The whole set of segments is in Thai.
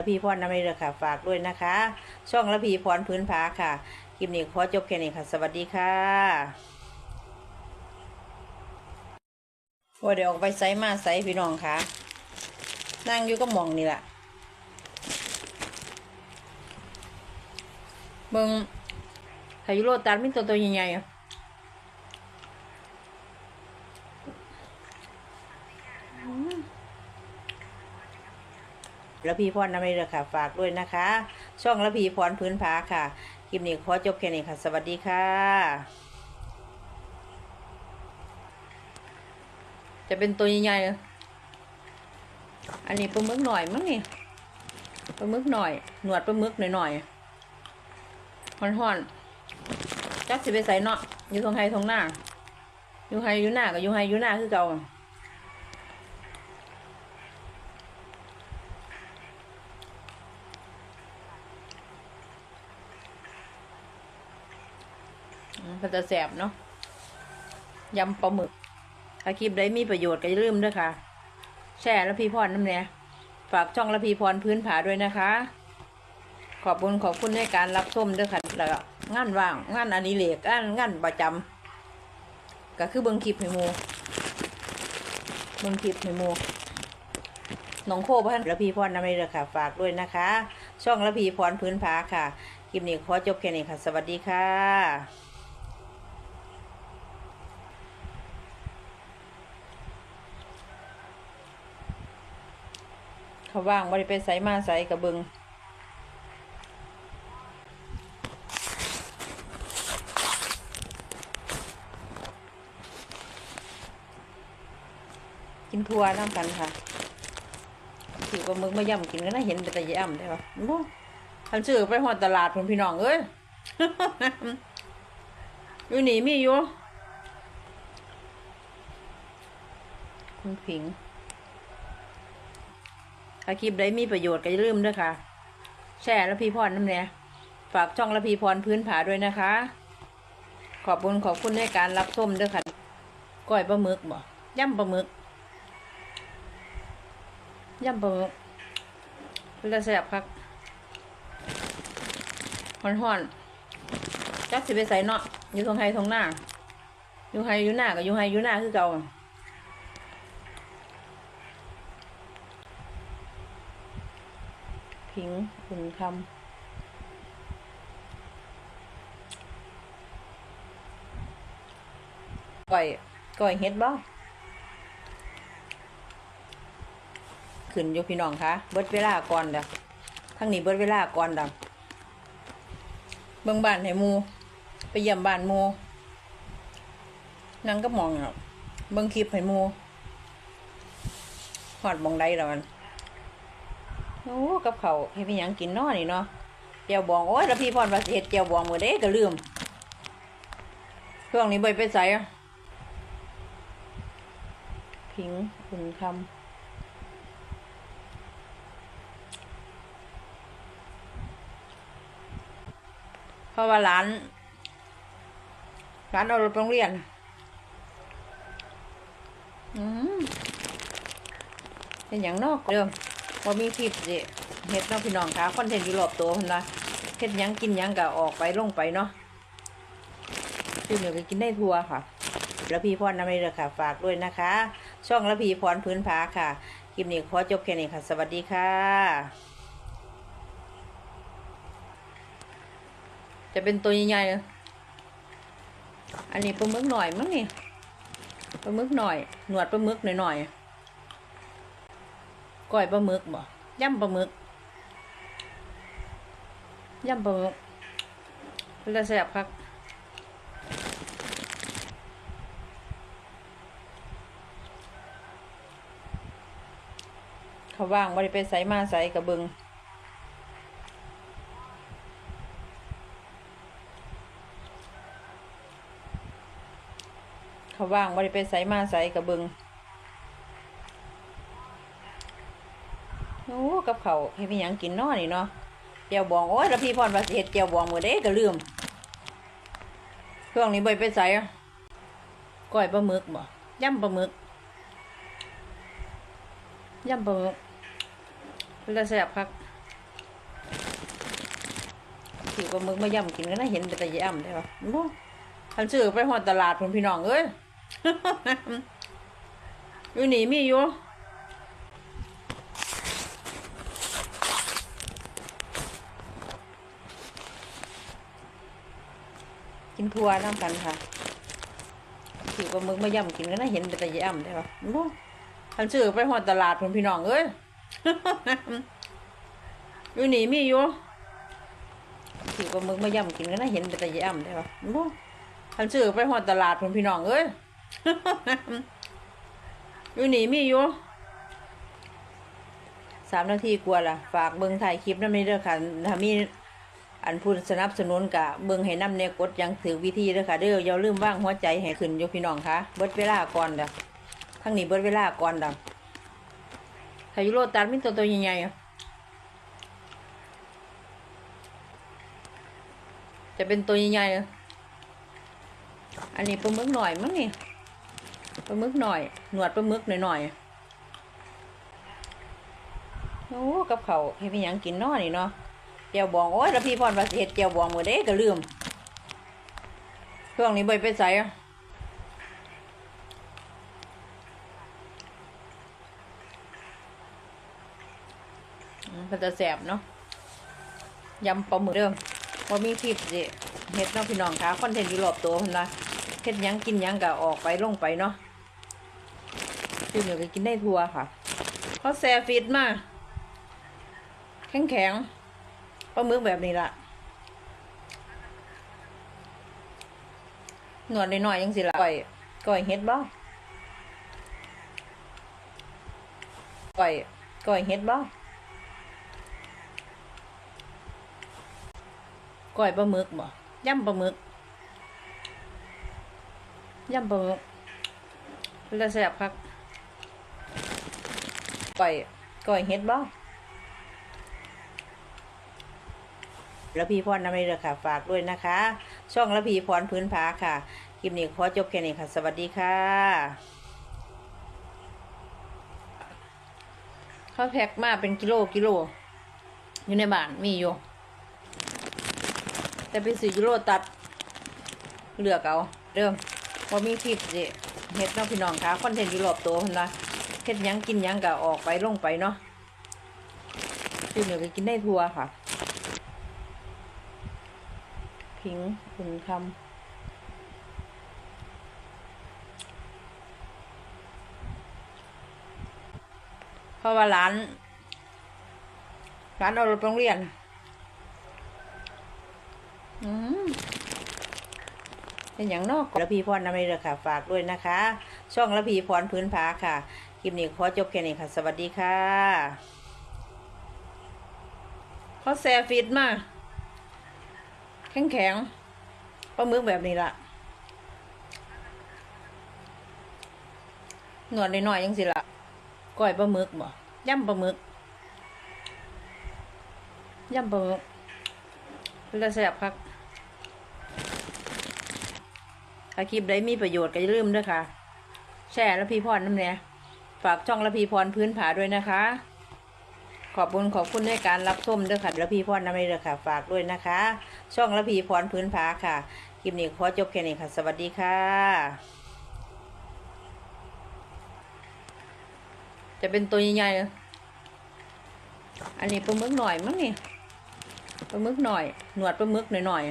ระพีพรนำเรือค่ะ ฝากด้วยนะคะ ช่องระพีพรพื้นผาค่ะคลิปนี้ขอจบแค่นี้ค่ะ สวัสดีค่ะว่าเดี๋ยวออกไปไซมาไซพี่น้องค่ะ นั่งอยู่ก็มองนี่แหละเบิงพายุโรตัสมีตัวตัวใหญ่ๆอะ ระพีพรนำเรือค่ะ ฝากด้วยนะคะ ช่องระพีพรพื้นผาค่ะคลิปนี้ขอจบแค่นี้ค่ะ สวัสดีค่ะ จะเป็นตัวใหญ่ๆอันนี้ปลาหมึกหน่อยมั้งนี่ปลาหมึกหน่อย หนวดปลาหมึกหน่อยๆห่อนๆจักสิไปใส่เนาะอยู่ตรงไฮตรงหน้าอยู่ไฮอยู่หน้ากับอยู่ไฮอยู่หน้าคือเก่า มันจะแสบเนาะยำปลาหมึกถ้าคลิปใดมีประโยชน์ก็อย่าลืมด้วยค่ะ แชร์และพี่พรน้ำเนี่ยฝากช่องละพีพรพื้นผาด้วยนะคะ ขอบคุณขอบคุณในการรับชมด้วยค่ะแล้วก็งานว่างงานอดิเรกงานงานประจำก็คือเบิ้งคลิปให้มูเบิ้งคลิปให้มูน้องโคพันและพี่พรน้ำเลยค่ะ ฝากด้วยนะคะ ช่องละพีพรพื้นผาค่ะคลิปนี้ขอจบแค่นี้ค่ะ สวัสดีค่ะ เขาว่างบ่ได้ไปใส่มาใส่กระเบิงกินทัวน้ำกันค่ะถือว่ามึกมาย่ำกินก็น่าเห็นเป็นแต่ย่ำได้ปะโอ้ทันซื้อไปหอดตลาดผมพี่น้องเอ้ยอยู่นี่มีอยู่คุณผิง ถ้าคลิปใดมีประโยชน์ก็อย่าลืมด้วยค่ะ แชร์และพีพรน้ำเนี่ยฝากช่องและพีพรพื้นผาด้วยนะคะ ขอบคุณขอบคุณในการรับชมด้วยค่ะก้อยปลาหมึกบ่ย่ำปลาหมึกย่ำปลาหมึกเป็นตาแสบครับห่อนๆจักสิไปใส่เนาะอยู่ตรงไฮตรงหน้าอยู่ไฮอยู่หน้ากับอยู่ไฮอยู่หน้าคือเก่า พิงคุนคำก่อยก่อยเฮ็ดบ้ขึ้นอยู่พี่น้องคะเบิดเวลาก่อนเด้อทั้งนี้เบิดเวลาก่อนเด้อเบิ่งบ้านให้มูไปเยี่ยมบ้านมูนั่งก็มองอะเบิ่งคลิปให้มูหอดมองใดแล้วมัน โอ้กับเขาวให้พี่หยังกินน้อนี่เนาะเจียวบองโอ้ยแล้วพี่พรว่าสิเฮ็ดเจียวบองมื้อเด้ก็ลืมช่วงนี้บ่ไปใส่อะพิงคุณคำเพราะว่าร้านร้านเอารถโรงเรียน อืมเป็นอย่างนอกเดิม ว่ามีคลิปสิเฮ็ดเนาะพี่น้องคะคอนเทนต์อยู่รอบตัวพนละเฮ็ดยังกินยังก็ออกไปลงไปเนาะคือเดี๋ยวก็กินได้ทั่วค่ะแล้วพี่พรน้ำไปเลยค่ะ ฝากด้วยนะคะ ช่องล้วพี่พรพื้นผาค่ะ คลิปนี้ขอจบแค่นี้ค่ะ สวัสดีค่ะ จะเป็นตัวใหญ่ๆอันนี้ปลาหมึกหน่อยมั้งนี่ปลาหมึกหน่อย หนวดปลาหมึกหน่อยๆ ก้อยปลาหมึกบ่ย่ำปลาหมึกย่ำปลาหมึกเป็นตาแสบครับเขาว่างบ่ได้ไปใส่มาใส่กระเบิงเขาว่างบ่ได้ไปใส่มาใส่กระเบิง โอ้ กับเขาวให้พี่หยังกินน้อนี่เนาะเจียวบองโอ้ยแล้วพี่พรว่าสิเฮ็ดเจียวบองหมื้อเด้ก็ลืมช่วงนี้บ่ไปไปใส่ก้อยปลาหมึกบ่ย่ำปลาหมึกย่ำปลาหมึกเป็นตาแสบครับถือปลาหมึกมาย่ำกินก็น่าเห็นเป็นตะย่ำได้ปะโอ้คันซื้อไปหอดตลาดพุ่นพี่น้องเอ้ยอยู่นี่มีอยู่ กินทัวน้ำกันค่ะถือปลามึกมาย่ำกินก็น่าเห็นเป็นตะย่ำได้ปะโอ้คันซื้อไปหอดตลาดพุ่นพี่น้องเอ้ยอยู่นี่มีอยู่ถือปลามึกมาย่ำกินก็น่าเห็นเป็นตะย่ำได้ปะโอ้คันซื้อไปหอดตลาดพุ่นพี่น้องเอ้ยอยู่นี่มีอยู่สามนาทีกว่าละฝากเบิ้งถ่ายคลิปน้ำนี้เด้อค่ะถ้ามี อันพูดสนับสนุนกะเบิ้งให้น้ำเนกดยังถือวิธีเด้อค่ะเด้ออย่าลืมว่างหัวใจให้ขึ้นโยพี่น้องค่ะเบิดเวลาก่อนเด้อทั้งนี้เบิดเวลาก่อนเด้อถ้าอยุโรตัดมีตัวตัวใหญ่ๆจะเป็นตัวใหญ่ๆอะอันนี้ปลาหมึกหน่อยมั้งนี่ปลาหมึกหน่อย หนวดปลาหมึกหน่อยหน่อยๆโอ้กับเขาวให้พี่ยังกินน้อนี่เนาะ เจียวบองโอ้ยแล้วพี่พรว่าสิเฮ็ดเจียวบองหมือเด้ก็ลืมช่วงนี้บ่ไปใส่อะมันจะแสบเนาะยำปลาหมึกเดิมว่ามีคลิปสิเฮ็ดเนาะพี่น้องคะคอนเทนต์อยู่รอบตัวพนว่าเฮ็ดยังกินยังก็ออกไปลงไปเนาะคือเดี๋ยวกินได้ทัวค่ะเขาแซฟิตมากแข็งแข็ง ปลาหมึกแบบนี้ละหนวดหน่อยๆยังสิละก่อยก่อยเฮ็ดบ่ก่อยก่อยเฮ็ดบ่ก่อยปลาหมึกบ่ย่ำปลาหมึกย่ำปลาหมึกแล้วแซ่บครับก่อยก่อยเฮ็ดบ่ แล้วพีพรน้ำเลยเด้อค่ะ ฝากด้วยนะคะ ช่องแล้วพี่พรพื้นผาค่ะคลิปนี้ขอจบแค่นี้ค่ะ สวัสดีค่ะเขาแพ็คมาเป็นกิโลกิโล อยู่ในบ้านมีอยู่ แต่ไปซื้อกิโลตัดเลือกเอาเริ่มพอมีคลิปสิเฮ็ดน้องพี่น้องค่ะคอนเทนต์อยู่รอบตัวเพิ่นว่าเฮ็ดยังกินยังก็ออกไปลงไปเนาะคือเดี๋ยวไปกินได้ทัวค่ะ พิงคุณคำเพราะว่าร้าน ร้านเอารถโรงเรียน อืมเป็นอย่างนอกระพีพรนำเลยเด้อค่ะ ฝากด้วยนะคะ ช่องระพีพรพื้นผาค่ะ คลิปนี้ขอจบแค่นี้ค่ะ สวัสดีค่ะเขาแซฟิตมา แข็งแข็งๆปลาหมึกแบบนี้ละหนวดหน่อยๆยังสิละก้อยปลาหมึกบ่ย่ำปลาหมึกย่ำปลาหมึกแล้วแซ่บครับถ้าคลิปใดมีประโยชน์ก็อย่าลืมด้วยค่ะ แชร์แล้วพี่พรน้ำเนี่ยฝากช่องละพีพรพื้นผาด้วยนะคะ ขอบคุณขอบคุณในการรับชมด้วยค่ะละพีพรน้ำเลยเด้อค่ะ ฝากด้วยนะคะ ช่องละพีพรพื้นผาค่ะคลิปนี้ขอจบแค่นี้ค่ะ สวัสดีค่ะ จะเป็นตัวใหญ่ๆอันนี้ปลาหมึกหน่อยมั้งนี่ปลาหมึกหน่อย หนวดปลาหมึกหน่อย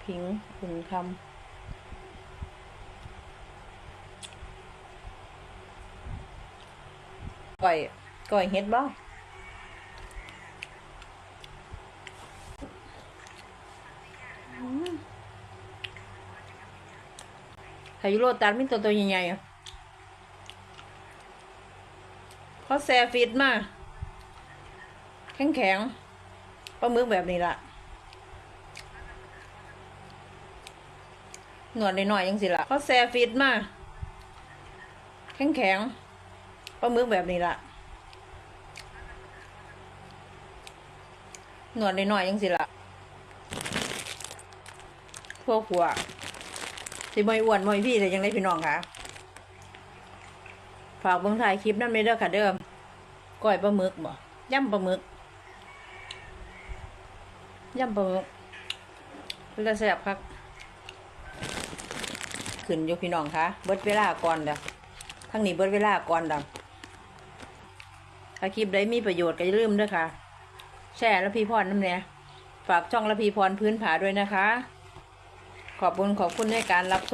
ๆพิงคุณคำ ก่อยก่อยเฮ็ดบ่ถ้าอยุโรตัดมีตัวตัวใหญ่ๆอะเขาแซฟิตมาแข็งแข็งๆปลาหมึกแบบนี้ละหนวดหน่อยๆยังสิละเขาแซฟิตมาแข็งแข็งๆ ปลาหมึกแบบนี้ละหนวดหน่อยๆยังสิละพวกหัวสิบ่อยอ้วนบ่อยพี่เลยยังได้พี่น้องค่ะ ฝากเบิ่งถ่ายคลิปนั่นไม่เด้อค่ะเดิมก้อยปลาหมึกบ่ย่ำปลาหมึกย่ำปลาหมึกเป็นตาแซ่บครับขึ้นอยู่พี่น้องคะเบิดเวลาก่อนเด้อทั้งนี้เบิดเวลาก่อนเด้อ ถ้าคลิปใดมีประโยชน์ก็อย่าลืมด้วยค่ะ แชร์แล้วพี่พรน้ำเนี่ยฝากช่องและพีพรพื้นผาด้วยนะคะ ขอบคุณขอบคุณในการรับชม